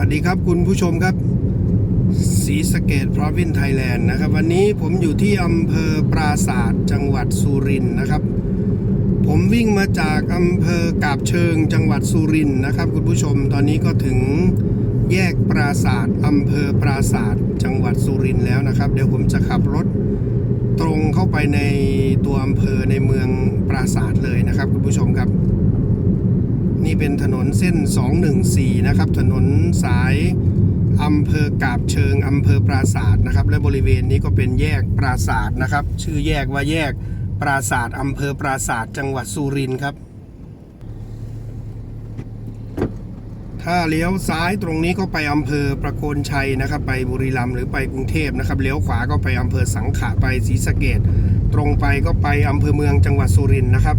วัสดีครับคุณผู้ชมครับศรีสะเกดพรอวินไทยแลนด์นะครับ วันนี้ผมอยู่ที่อำเภอปราศาสตร์จังหวัดสุรินทร์นะครับ ผมวิ่งมาจากอำเภอกาบเชิงจังหวัดสุรินทร์นะครับ คุณผู้ชมตอนนี้ก็ถึงแยกปราศาสตร์อำเภอปราศาสตร์จังหวัดสุรินทร์แล้วนะครับ เดี๋ยวผมจะขับรถตรงเข้าไปในตัวอำเภอในเมืองปราศาสตร์เลยนะครับ คุณผู้ชมครับ นี่เป็นถนนเส้น 214 นะครับ ถนนสายอำเภอกาบเชิงอำเภอปราศาสตร์นะครับ และบริเวณนี้ก็เป็นแยกปราศาสตร์นะครับ ชื่อแยกว่าแยกปราศาสตร์อำเภอปราศาสตร์จังหวัดสุรินทร์ครับ ถ้าเลี้ยวซ้ายตรงนี้ก็ไปอำเภอประโคนชัยนะครับ ไปบุรีรัมย์หรือไปกรุงเทพนะครับ เลี้ยวขวาก็ไปอำเภอสังขะไปศรีสะเกดตรงไปก็ไปอำเภอเมืองจังหวัดสุรินทร์นะครับ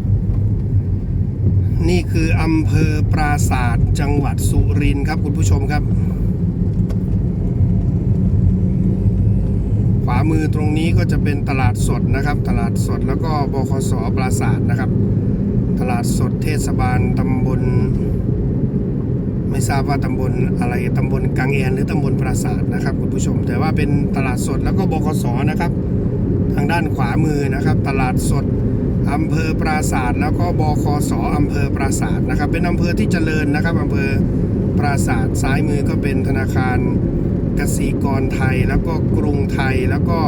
นี่คืออำเภอปราศาสตร์จังหวัดสุรินทร์ครับคุณผู้ชมครับ ขวามือตรงนี้ก็จะเป็นตลาดสดนะครับ ตลาดสดแล้วก็บคสปราศาสตร์นะครับ ตลาดสดเทศบาลตำบล ไม่ทราบว่าตำบลอะไรตำบลกังแอนหรือตำบลปราศาสตร์นะครับคุณผู้ชม แต่ว่าเป็นตลาดสดแล้วก็บคสนะครับ ทางด้านขวามือนะครับ ตลาดสด อำเภอปราศาสตร์แล้วก็บคสอำเภอปราศาสตร์นะครับ เป็นอำเภอที่เจริญนะครับอำเภอปราศาสตร์ซ้ายมือก็เป็นธนาคารกสิกรไทย แล้วก็กรุงไทยแล้วก็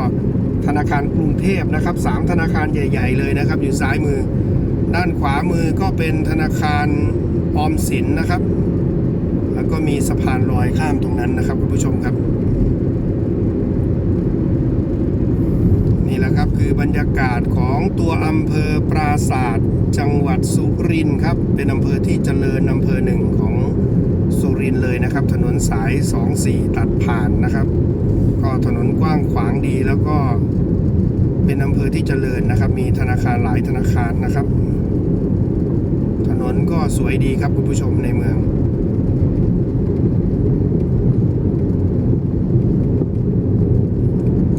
ธนาคารกรุงเทพนะครับสามธนาคารใหญ่ ๆ เลยนะครับ อยู่ซ้ายมือ ด้านขวามือก็เป็นธนาคารออมสินนะครับ แล้วก็มีสะพานลอยข้ามตรงนั้นนะครับคุณผู้ชมครับ นี่แหละครับคือบรร ยากาศของตัวอำเภอปราศาสตร์จังหวัดสุรินทร์ครับ เป็นอำเภอที่เจริญอำเภอหนึ่งของสุรินทร์เลยนะครับ ถนนสาย 24 ตัดผ่านนะครับ ก็ถนนกว้างขวางดีแล้วก็เป็นอำเภอที่เจริญนะครับ มีธนาคารหลายธนาคารนะครับ ถนนก็สวยดีครับคุณผู้ชมในเมือง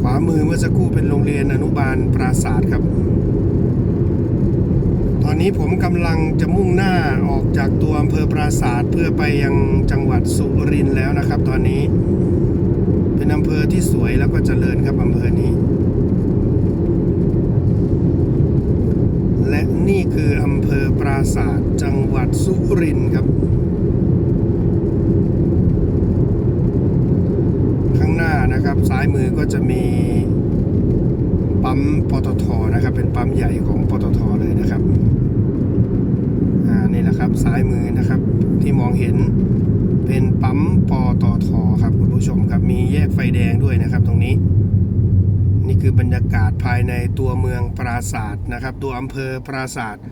ขวามือเมื่อสักครู่เป็นโรงเรียนอนุบาลปราศาสตร์ครับ ตอนนี้ผมกำลังจะมุ่งหน้าออกจากตัวอำเภอปราศาสตร์เพื่อไปยังจังหวัดสุรินทร์แล้วนะครับ ตอนนี้เป็นอำเภอที่สวยแล้วก็เจริญครับอำเภอนี้ และนี่คืออำเภอปราศาสตร์จังหวัดสุรินทร์ครับ ข้างหน้านะครับ ซ้ายมือก็จะมีปั๊มปตทนะครับ เป็นปั๊มใหญ่ของปตทเลยนะครับอ่านี่แหละครับซ้ายมือนะครับที่มองเห็นเป็นปั๊มปตทครับคุณผู้ชมครับมีแยกไฟแดงด้วยนะครับ ตรงนี้ นี่คือบรรยากาศภายในตัวเมืองปราศาสตร์นะครับ ตัวอำเภอปราศาสตร์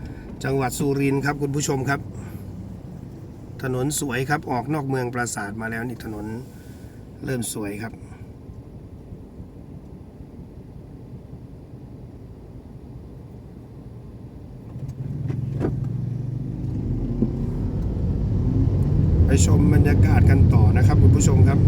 จังหวัดสุรินทร์ครับคุณผู้ชมครับ ถนนสวยครับออกนอกเมืองปราศาสตร์มาแล้วนี่ถนนเริ่มสวยครับ ชมบรรยากาศกันต่อนะครับคุณผู้ชมครับ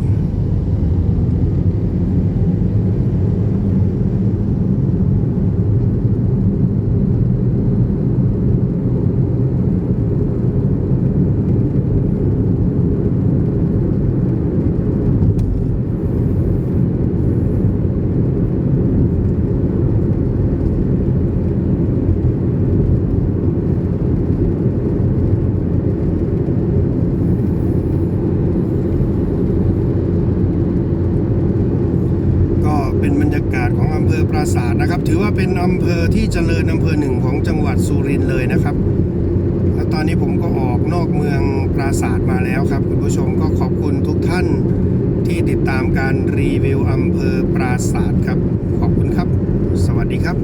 ก็เป็นบรรยากาศของอำเภอปราสาทนะครับ ถือว่าเป็นอำเภอที่เจริญอำเภอหนึ่งของจังหวัดสุรินทร์เลยนะครับแล้วตอนนี้ผมก็ออกนอกเมืองปราสาทมาแล้วครับ คุณผู้ชมก็ขอบคุณทุกท่านที่ติดตามการรีวิวอำเภอปราสาทครับ ขอบคุณครับ สวัสดีครับ